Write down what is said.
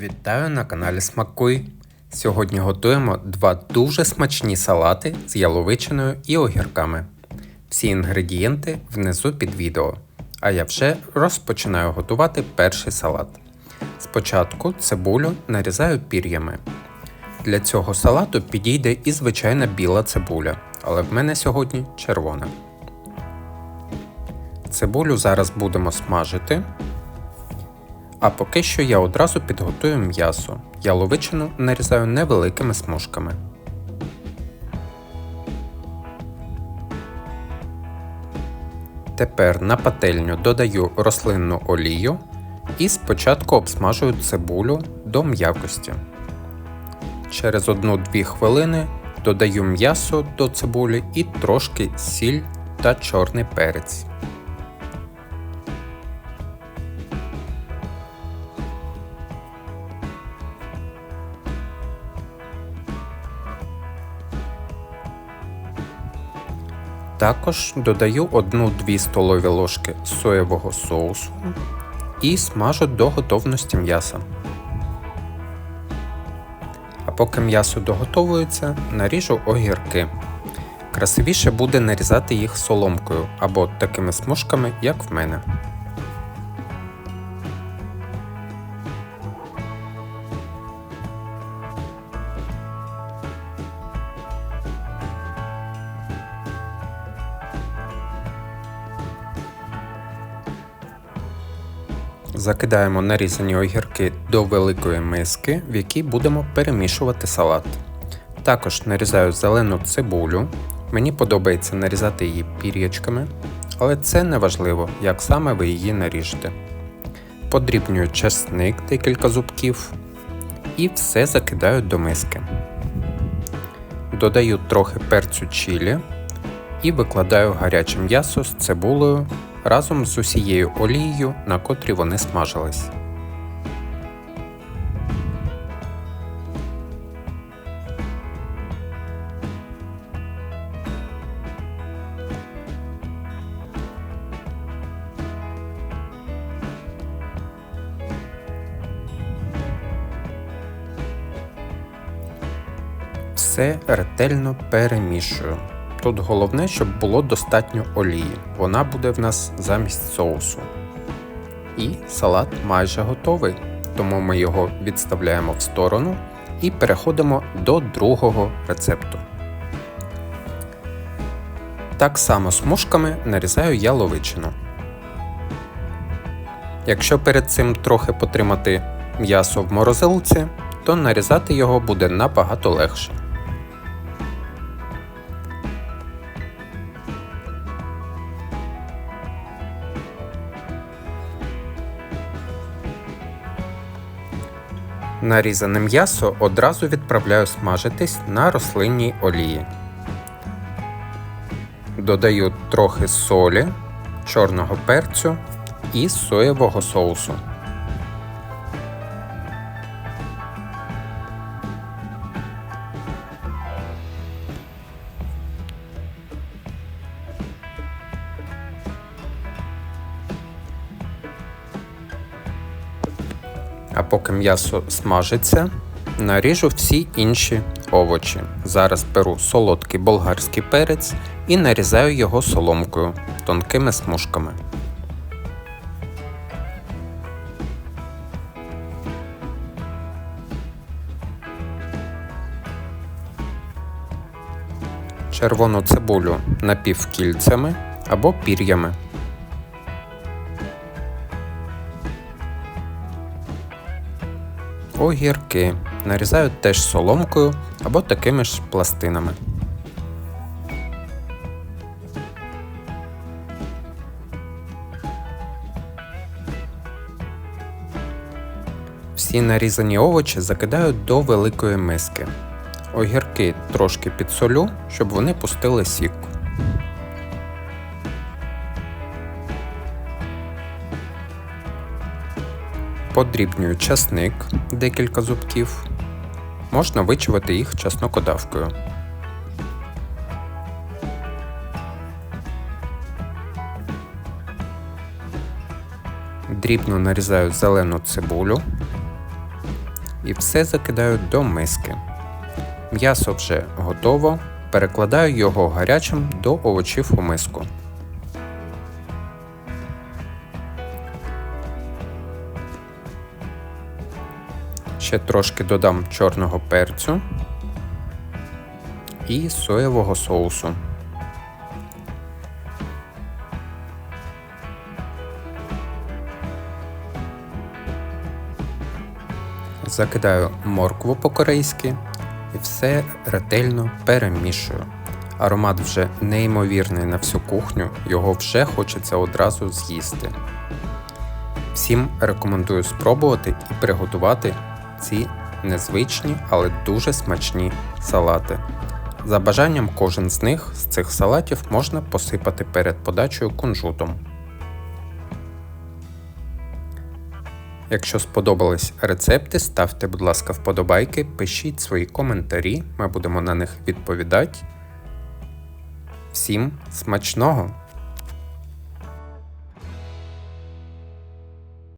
Вітаю на каналі Смакуй. Сьогодні готуємо два дуже смачні салати з яловичиною і огірками. Всі інгредієнти внизу під відео. А я вже розпочинаю готувати перший салат. Спочатку цибулю нарізаю пір'ями. Для цього салату підійде і звичайна біла цибуля, але в мене сьогодні червона. Цибулю зараз будемо смажити. А поки що я одразу підготую м'ясо. Яловичину нарізаю невеликими смужками. Тепер на пательню додаю рослинну олію і спочатку обсмажую цибулю до м'якості. Через 1-2 хвилини додаю м'ясо до цибулі і трошки сіль та чорний перець. Також додаю 1-2 столові ложки соєвого соусу і смажу до готовності м'яса. А поки м'ясо доготовується, наріжу огірки. Красивіше буде нарізати їх соломкою або такими смужками, як в мене. Закидаємо нарізані огірки до великої миски, в якій будемо перемішувати салат. Також нарізаю зелену цибулю. Мені подобається нарізати її пір'ячками, але це не важливо, як саме ви її наріжете. Подрібнюю чесник декілька зубків і все закидаю до миски. Додаю трохи перцю чилі і викладаю гаряче м'ясо з цибулею разом з усією олією, на котрій вони смажились. Все ретельно перемішую. Тут головне, щоб було достатньо олії. Вона буде в нас замість соусу. І салат майже готовий, тому ми його відставляємо в сторону і переходимо до другого рецепту. Так само смужками нарізаю яловичину. Якщо перед цим трохи потримати м'ясо в морозилці, то нарізати його буде набагато легше. Нарізане м'ясо одразу відправляю смажитись на рослинній олії. Додаю трохи солі, чорного перцю і соєвого соусу. А поки м'ясо смажиться, наріжу всі інші овочі. Зараз беру солодкий болгарський перець і нарізаю його соломкою тонкими смужками. Червону цибулю напівкільцями або пір'ями. Огірки. Нарізаю теж соломкою або такими ж пластинами. Всі нарізані овочі закидаю до великої миски. Огірки трошки підсолю, щоб вони пустили сік. Подрібнюю часник декілька зубків. Можна вичувати їх чеснокодавкою. Дрібно нарізаю зелену цибулю. і все закидаю до миски. М'ясо вже готово. Перекладаю його гарячим до овочів у миску. Ще трошки додам чорного перцю і соєвого соусу. Закидаю моркву по-корейськи і все ретельно перемішую. Аромат вже неймовірний на всю кухню, його вже хочеться одразу з'їсти. Всім рекомендую спробувати і приготувати ці незвичні, але дуже смачні салати. За бажанням кожен з них з цих салатів можна посипати перед подачею кунжутом. Якщо сподобались рецепти, ставте, будь ласка, вподобайки, пишіть свої коментарі, ми будемо на них відповідати. Всім смачного!